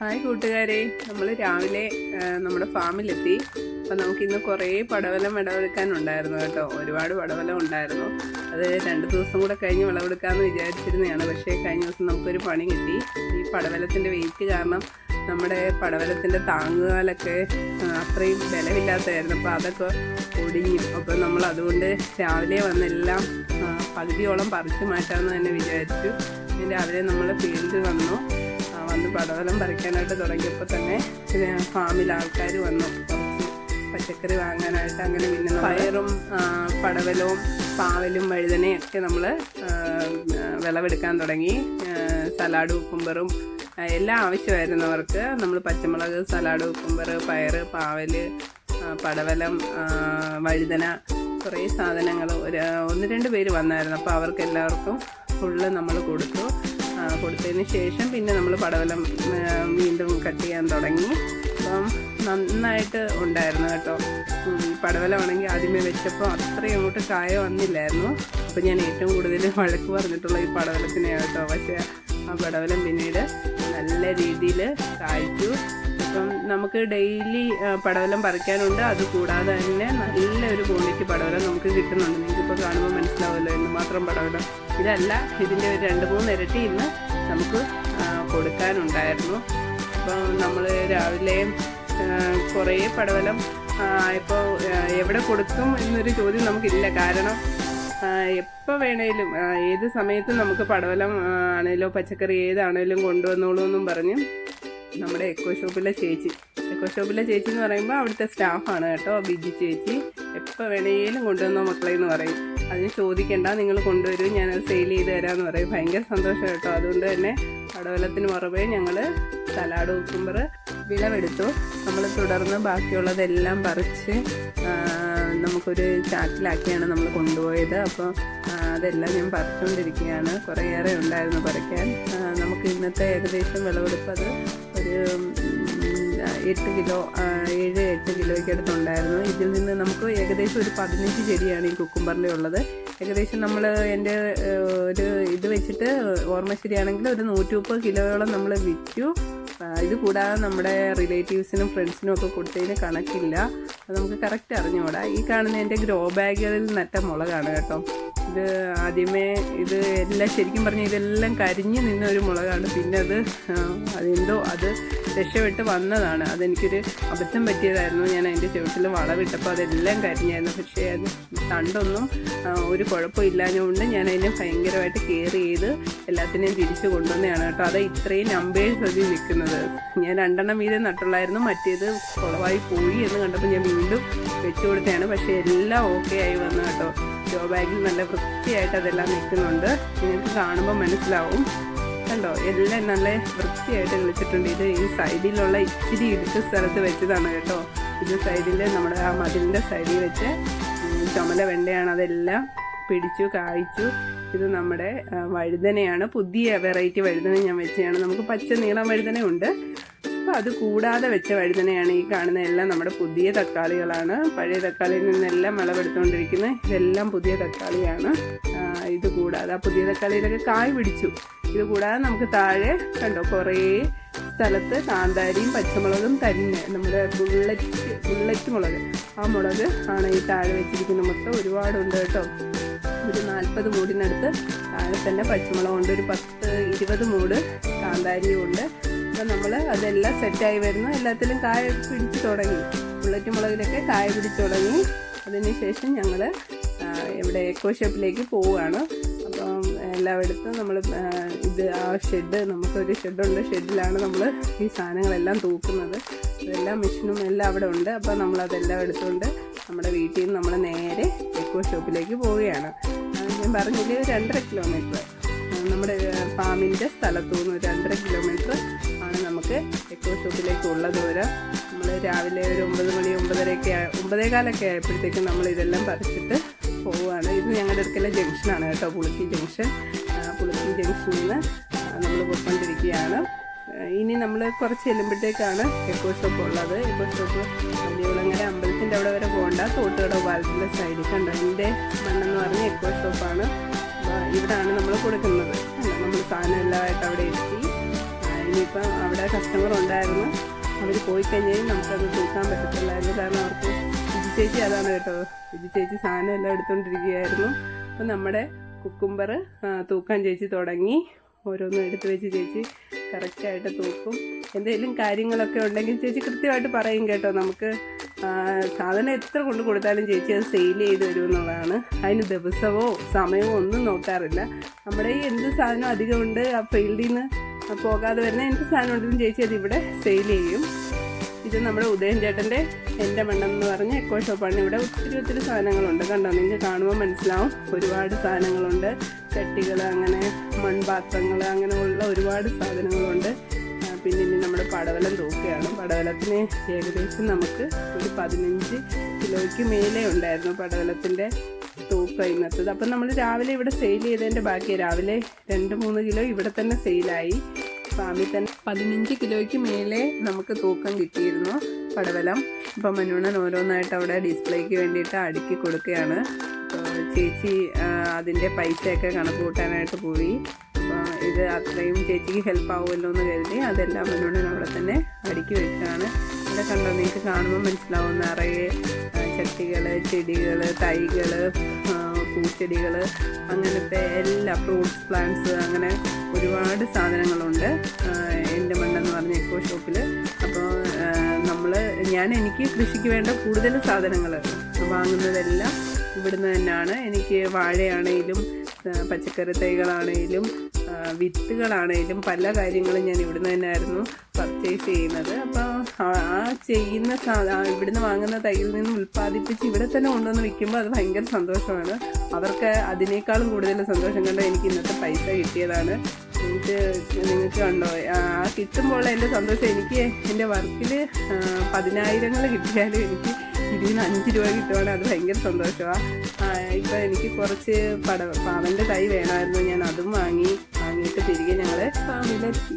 Hi കൂട്ടുകാരെ. നമ്മൾ രാവിലെ നമ്മുടെ ഫാമിലെത്തി. അപ്പം നമുക്കിന്ന് കുറേ പടവലം വിളവെടുക്കാനുണ്ടായിരുന്നു കേട്ടോ. ഒരുപാട് പടവലം ഉണ്ടായിരുന്നു. അത് രണ്ട് ദിവസം കൂടെ കഴിഞ്ഞ് വിളവെടുക്കാമെന്ന് വിചാരിച്ചിരുന്നതാണ്. പക്ഷേ കഴിഞ്ഞ ദിവസം നമുക്കൊരു പണി കിട്ടി. ഈ പടവലത്തിന്റെ വെയിറ്റ് കാരണം നമ്മുടെ പടവലത്തിന്റെ താങ്ങുകാലൊക്കെ അത്രയും ബലമില്ലാത്തതായിരുന്നു അപ്പോൾ അതൊക്കെ ഒടിഞ്ഞു. അപ്പോൾ നമ്മൾ അതുകൊണ്ട് രാവിലെ വന്നെല്ലാം പകുതിയോളം പറിച്ചു മാറ്റാമെന്ന് തന്നെ വിചാരിച്ചു. രാവിലെ നമ്മൾ ഫീൽഡിൽ വന്നു. വന്ന് പടവലം പറിക്കാനായിട്ട് തുടങ്ങിയപ്പോൾ തന്നെ ഫാമിൽ ആൾക്കാർ വന്നു. പച്ചക്കറി വാങ്ങാനായിട്ട് അങ്ങനെ പിന്നെ പയറും പടവലവും പാവലും വഴുതനയും ഒക്കെ നമ്മൾ വിളവെടുക്കാൻ തുടങ്ങി. സലാഡ് കുക്കുംബറും എല്ലാം ആവശ്യമായിരുന്നു അവർക്ക് നമ്മൾ പച്ചമുളക് സലാഡ് കുക്കുംബർ പയർ പാവൽ പടവലം വഴുതന കുറേ സാധനങ്ങൾ ഒരു ഒന്ന് രണ്ട് പേര് വന്നായിരുന്നു. അപ്പോൾ അവർക്ക് എല്ലാവർക്കും ഫുള്ള് നമ്മൾ കൊടുത്തു. കൊടുത്തതിന് ശേഷം പിന്നെ നമ്മൾ പടവലം വീണ്ടും കട്ട് ചെയ്യാൻ തുടങ്ങി. അപ്പം നന്നായിട്ട് ഉണ്ടായിരുന്നു കേട്ടോ. പടവലമാണെങ്കിൽ ആദ്യമേ വെച്ചപ്പോൾ അത്രയും അങ്ങോട്ട് കായ വന്നില്ലായിരുന്നു. അപ്പം ഞാൻ ഏറ്റവും കൂടുതൽ വഴക്ക് പറഞ്ഞിട്ടുള്ള ഈ പടവലത്തിനെ കേട്ടോ. പക്ഷേ ആ പടവലം പിന്നീട് നല്ല രീതിയിൽ കായ്ച്ചു. നമുക്ക് ഡെയിലി പടവലം പറിക്കാനുണ്ട്. അത് കൂടാതെ തന്നെ നല്ലൊരു ക്വാളിറ്റി പടവലം നമുക്ക് കിട്ടുന്നുണ്ട്. നിങ്ങൾക്കിപ്പോൾ കാണുമ്പോൾ മനസ്സിലാവുമല്ലോ എന്ന് മാത്രം പടവലം. ഇതല്ല ഇതിന്റെ ഒരു രണ്ട് മൂന്ന് ഇരട്ടി ഇന്ന് നമുക്ക് കൊടുക്കാനുണ്ടായിരുന്നു. അപ്പോൾ നമ്മൾ രാവിലെ കുറേ പടവലം ഇപ്പോൾ എവിടെ കൊടുക്കും എന്നൊരു ചോദ്യം നമുക്കില്ല. കാരണം എപ്പോൾ വേണേലും ഏത് സമയത്തും നമുക്ക് പടവലം ആണേലോ പച്ചക്കറി ഏതാണേലും കൊണ്ടുവന്നോളൂ എന്നും പറഞ്ഞ് നമ്മുടെ എക്കോ ഷോപ്പിലെ ചേച്ചി. എക്കോ ഷോപ്പിലെ ചേച്ചി എന്ന് പറയുമ്പോൾ അവിടുത്തെ സ്റ്റാഫാണ് കേട്ടോ ബിജി ചേച്ചി. എപ്പോൾ വേണേലും കൊണ്ടുവന്നോ മക്കളെ എന്ന് പറയും. അതിന് ചോദിക്കേണ്ട നിങ്ങൾ കൊണ്ടുവരും ഞാനത് സെയിൽ ചെയ്ത് തരാമെന്ന് പറയും. ഭയങ്കര സന്തോഷം കേട്ടോ. അതുകൊണ്ട് തന്നെ പടവലത്തിന് പുറമേ ഞങ്ങൾ സലാഡ് കുക്കുമ്പർ വിളവെടുത്തു. നമ്മൾ തുടർന്ന് ബാക്കിയുള്ളതെല്ലാം പറിച്ച് നമുക്കൊരു ചാറ്റിലാക്കിയാണ് നമ്മൾ കൊണ്ടുപോയത്. അപ്പോൾ അതെല്ലാം ഞാൻ പറിച്ചുകൊണ്ടിരിക്കുകയാണ് കുറേയേറെ ഉണ്ടായിരുന്നു പറിക്കാൻ. നമുക്ക് ഇന്നത്തെ ഏകദേശം വിളവെടുപ്പ് അത് ഒരു എട്ട് കിലോ ഏഴ് എട്ട് കിലോയ്ക്ക് അടുത്തുണ്ടായിരുന്നു. ഇതിൽ നിന്ന് നമുക്ക് ഏകദേശം ഒരു പതിനഞ്ച് ചെടിയാണ് ഈ കുക്കുംബറിൽ ഉള്ളത്. ഏകദേശം നമ്മൾ എന്റെ ഒരു ഇത് വെച്ചിട്ട് ഓർമ്മ ശരിയാണെങ്കിൽ ഒരു നൂറ്റി മുപ്പത് കിലോയോളം നമ്മൾ വിറ്റു. ഇത് കൂടാതെ നമ്മുടെ റിലേറ്റീവ്സിനും ഫ്രണ്ട്സിനും ഒക്കെ കൊടുത്തതിന് കണക്കില്ല. അത് നമുക്ക് കറക്റ്റ് അറിഞ്ഞുകൂടാ. ഈ കാണുന്ന എന്റെ ഗ്രോ ബാഗുകളിൽ നട്ട മുളകാണ് കേട്ടോ. ഇത് ആദ്യമേ ഇത് എല്ലാം ശരിക്കും പറഞ്ഞാൽ ഇതെല്ലാം കരിഞ്ഞു നിന്ന ഒരു മുളകാണ്. പിന്നെ അത് അതെന്തോ അത് രക്ഷപ്പെട്ട് വന്നതാണ്. അതെനിക്കൊരു അബദ്ധം പറ്റിയതായിരുന്നു. ഞാൻ അതിന്റെ ചുവട്ടിൽ വളവിട്ടപ്പോൾ അതെല്ലാം കരിഞ്ഞായിരുന്നു. പക്ഷേ അത് തണ്ടൊന്നും ഒരു കുഴപ്പമില്ലാഞ്ഞുകൊണ്ട് ഞാൻ അതിനെ ഭയങ്കരമായിട്ട് കെയർ ചെയ്ത് എല്ലാത്തിനെയും തിരിച്ചു കൊണ്ടുവന്നതാണ് കേട്ടോ. അത് ഇത്രയും നമ്പേഴ്സ് അതിൽ നിൽക്കുന്നത്. ഞാൻ രണ്ടെണ്ണം വീതം നട്ടുള്ളായിരുന്നു മറ്റേത് കുളവായി പോയി എന്ന് കണ്ടപ്പോൾ ഞാൻ വീണ്ടും വെച്ചു കൊടുത്തതാണ്. പക്ഷേ എല്ലാം ഓക്കെ ആയി വന്നു കേട്ടോ. ജോ ബാഗിൽ നല്ല വൃത്തിയായിട്ട് അതെല്ലാം നിൽക്കുന്നുണ്ട്. നിങ്ങൾക്ക് കാണുമ്പോൾ മനസ്സിലാവും. കണ്ടോ? എല്ലാം നല്ല വൃത്തിയായിട്ട് കളിച്ചിട്ടുണ്ട് ഇത് ഈ സൈഡിലുള്ള ഇച്ചിരി ഇടുത്ത സ്ഥലത്ത് വെച്ചതാണ് കേട്ടോ. ഇത് സൈഡിൽ നമ്മുടെ ആ മതിലിന്റെ സൈഡിൽ വെച്ച് ചുമല വെണ്ടയാണ് അതെല്ലാം പിടിച്ചു കായ്ച്ചു. ഇത് നമ്മുടെ വഴുതനയാണ്. പുതിയ വെറൈറ്റി വഴുതന ഞാൻ വെച്ചതാണ്. നമുക്ക് പച്ച നീളം വഴുതന ഉണ്ട് അപ്പോൾ അത് കൂടാതെ വെച്ച വഴുതനയാണ് ഈ കാണുന്ന എല്ലാം നമ്മുടെ പുതിയ തക്കാളികളാണ്. പഴയ തക്കാളിയിൽ നിന്നെല്ലാം വിളവെടുത്തുകൊണ്ടിരിക്കുന്നത് ഇതെല്ലാം പുതിയ തക്കാളിയാണ്. ഇത് കൂടാതെ ആ പുതിയ തക്കാളിയിലൊക്കെ കായ് പിടിച്ചു. ഇത് കൂടാതെ നമുക്ക് താഴെ കണ്ടോ കുറേ സ്ഥലത്ത് കാന്താരിയും പച്ചമുളകും തന്നെ. നമ്മുടെ ബുള്ളറ്റ് ബുള്ളറ്റ് മുളക്. ആ മുളക് ആണ് ഈ താഴെ വെച്ചിരിക്കുന്ന മൊത്തം ഒരുപാടുണ്ട് കേട്ടോ. ഒരു നാൽപ്പത് മൂടിനടുത്ത് താഴെ തന്നെ പച്ചമുളകുണ്ട്. ഒരു പത്ത് ഇരുപത് മൂട് കാന്താരിയും ഉണ്ട് അപ്പം നമ്മൾ അതെല്ലാം സെറ്റായി വരുന്നു. എല്ലാത്തിലും കായ പിടിച്ച് തുടങ്ങി. ബുള്ളറ്റ് മുളകിലൊക്കെ കായ പിടിച്ച് തുടങ്ങി. അതിനുശേഷം ഞങ്ങൾ ഇവിടെ എക്കോ ഷോപ്പിലേക്ക് പോവുകയാണ്. അപ്പം എല്ലായിടത്തും നമ്മൾ ഇത് ആ ഷെഡ് നമുക്കൊരു ഷെഡുണ്ട് ഷെഡിലാണ് നമ്മൾ ഈ സാധനങ്ങളെല്ലാം തൂക്കുന്നത്. എല്ലാ മെഷീനും എല്ലാം അവിടെ ഉണ്ട്. അപ്പോൾ നമ്മളതെല്ലാം എടുത്തുകൊണ്ട് നമ്മുടെ വീട്ടിൽ നിന്ന് നമ്മൾ നേരെ എക്കോ ഷോപ്പിലേക്ക് പോവുകയാണ്. ഞാൻ പറഞ്ഞില്ലേ രണ്ടര കിലോമീറ്റർ നമ്മുടെ ഫാമിന്റെ സ്ഥലത്തു നിന്ന് ഒരു രണ്ടര കിലോമീറ്റർ ആണ് നമുക്ക് എക്കോ ഷോപ്പിലേക്കുള്ള ദൂരം നമ്മൾ രാവിലെ ഒരു ഒമ്പത് മണി ഒമ്പതരയൊക്കെ ഒമ്പതേകാലൊക്കെ ആയപ്പോഴത്തേക്കും നമ്മൾ ഇതെല്ലാം പറിച്ചിട്ട് പോവുകയാണ്. ഇത് ഞങ്ങളുടെ അടുക്കലെ ജംഗ്ഷനാണ് കേട്ടോ പുളുക്കി ജംഗ്ഷൻ. പുളിക്കി ജംഗ്ഷനിൽ നിന്ന് നമ്മൾ പോയിക്കൊണ്ടിരിക്കുകയാണ്. ഇനി നമ്മൾ കുറച്ച് ചെല്ലുമ്പോഴത്തേക്കാണ് എക്കോ ഷോപ്പ് ഉള്ളത്. എക്കോ ഷോപ്പ് വലിയകുളങ്ങര അമ്പലത്തിന്റെ അവിടെ വരെ പോകണ്ട. തോട്ടുകട പാലത്തിന്റെ സൈഡിൽ കണ്ടോ? എന്റെ മണ്ണെന്ന് പറഞ്ഞ എക്കോ ഷോപ്പാണ്. ഇവിടാണ് നമ്മൾ കൊടുക്കുന്നത്. നമ്മൾ സാധനം എല്ലാമായിട്ട് അവിടെ എത്തി. ഇനിയിപ്പം അവിടെ കസ്റ്റമർ ഉണ്ടായിരുന്നു. അവർ പോയി കഴിഞ്ഞാൽ നമുക്കത് തൂക്കാൻ പറ്റത്തില്ലായിരുന്നു കാരണം അവർക്ക് വിജി ചേച്ചി അതാണ് കേട്ടോ. വിജി ചേച്ചി സാധനം എല്ലാം എടുത്തുകൊണ്ടിരിക്കുകയായിരുന്നു അപ്പം നമ്മുടെ കുക്കുംബർ തൂക്കാൻ ചേച്ചി തുടങ്ങി. ഓരോന്നും എടുത്ത് വെച്ച് ചേച്ചി കറക്റ്റായിട്ട് തൂക്കും. എന്തെങ്കിലും കാര്യങ്ങളൊക്കെ ഉണ്ടെങ്കിൽ ചേച്ചി കൃത്യമായിട്ട് പറയും കേട്ടോ. നമുക്ക് സാധനം എത്ര കൊണ്ട് കൊടുത്താലും ചേച്ചി അത് സെയിൽ ചെയ്ത് തരും എന്നുള്ളതാണ്. അതിന് ദിവസമോ സമയമോ ഒന്നും നോക്കാറില്ല. നമ്മുടെ ഈ എന്ത് സാധനം അധികമുണ്ട് ആ ഫീൽഡിൽ നിന്ന് പോകാതെ വരുന്ന എന്ത് സാധനം ഉണ്ടെങ്കിലും ചേച്ചി അത് ഇവിടെ സെയിൽ ചെയ്യും. ഇത് നമ്മുടെ ഉദയൻ ചേട്ടന്റെ എന്റെ മണ്ണം എന്ന് പറഞ്ഞ എക്കോ ഷോപ്പാണ് ഇവിടെ ഒത്തിരി ഒത്തിരി സാധനങ്ങളുണ്ട്. കണ്ടോ നിങ്ങൾക്ക് കാണുമ്പോൾ മനസ്സിലാവും. ഒരുപാട് സാധനങ്ങളുണ്ട്. ചട്ടികൾ അങ്ങനെ മൺപാത്രങ്ങൾ അങ്ങനെയുള്ള ഒരുപാട് സാധനങ്ങളുണ്ട്. പിന്നെ ഇനി നമ്മൾ പടവലം തൂക്കുകയാണ്. പടവലത്തിന് ഏകദേശം നമുക്ക് ഒരു പതിനഞ്ച് കിലോയ്ക്ക് മേലെ ഉണ്ടായിരുന്നു പടവലത്തിന്റെ തൂക്കം ഇന്നത്തത്. അപ്പം നമ്മൾ രാവിലെ ഇവിടെ സെയിൽ ചെയ്തതിന്റെ ബാക്കി രാവിലെ രണ്ട് മൂന്ന് കിലോ ഇവിടെ തന്നെ സെയിലായി ഫാമിൽ തന്നെ പതിനഞ്ച് കിലോയ്ക്ക് മേലെ നമുക്ക് തൂക്കം കിട്ടിയിരുന്നു പടവലം. അപ്പം മനുവണൻ ഓരോന്നായിട്ട് അവിടെ ഡിസ്പ്ലേക്ക് വേണ്ടിയിട്ട് അടുക്കി കൊടുക്കുകയാണ്. ചേച്ചി അതിന്റെ പൈസയൊക്കെ കണക്ക് കൂട്ടാനായിട്ട് പോയി. അപ്പോൾ ഇത് അത്രയും ചേച്ചിക്ക് ഹെൽപ്പ് ആവുമല്ലോ എന്ന് കരുതി അതെല്ലാം എന്നോട് അവിടെ തന്നെ അടുക്കി വെക്കുകയാണ്. ഇവിടെ കണ്ടോ നിങ്ങൾക്ക് കാണുമ്പോൾ മനസ്സിലാവും നിറയെ ചട്ടികൾ ചെടികൾ തൈകൾ പൂച്ചെടികൾ അങ്ങനത്തെ എല്ലാ ഫ്രൂട്ട്സ് പ്ലാന്റ്സ് അങ്ങനെ ഒരുപാട് സാധനങ്ങളുണ്ട്. എന്റെ മണ്ണെന്ന് പറഞ്ഞ എക്കോ ഷോപ്പിൽ അപ്പോൾ നമ്മൾ ഞാൻ എനിക്ക് കൃഷിക്ക് വേണ്ട കൂടുതൽ സാധനങ്ങൾ വാങ്ങുന്നതെല്ലാം ഇവിടുന്ന് തന്നെയാണ്. എനിക്ക് വാഴയാണെങ്കിലും പച്ചക്കറി തൈകളാണേലും ആ, വിത്തുകളാണേലും പല കാര്യങ്ങളും ഞാൻ ഇവിടുന്ന് തന്നെയായിരുന്നു പർച്ചേസ് ചെയ്യുന്നത്. അപ്പോൾ ആ- ചെയ്യുന്ന ഇവിടുന്ന് വാങ്ങുന്ന തൈയിൽ നിന്ന് ഉൽപ്പാദിപ്പിച്ച് ഇവിടെ തന്നെ കൊണ്ടുവന്ന് വിൽക്കുമ്പോൾ അത് ഭയങ്കര സന്തോഷമാണ്. അവർക്ക് അതിനേക്കാളും കൂടുതൽ സന്തോഷം കണ്ട എനിക്ക് ഇന്നത്തെ പൈസ കിട്ടിയതാണ്. എനിക്ക് നിങ്ങൾക്ക് കണ്ടോ? ആ കിട്ടുമ്പോൾ എന്റെ സന്തോഷം എനിക്ക് എന്റെ വർക്കിൽ പതിനായിരങ്ങൾ കിട്ടിയാലും എനിക്ക് ഇതിന് അഞ്ച് രൂപ കിട്ടുവാണെങ്കിൽ അത് ഭയങ്കര സന്തോഷമാണ് ഇപ്പം എനിക്ക് കുറച്ച് പട പാവന്റെ തൈ വേണമായിരുന്നു. ഞാൻ അതും വാങ്ങി. വാങ്ങിയിട്ട് തിരികെ ഞങ്ങൾ ഫാമിലെത്തി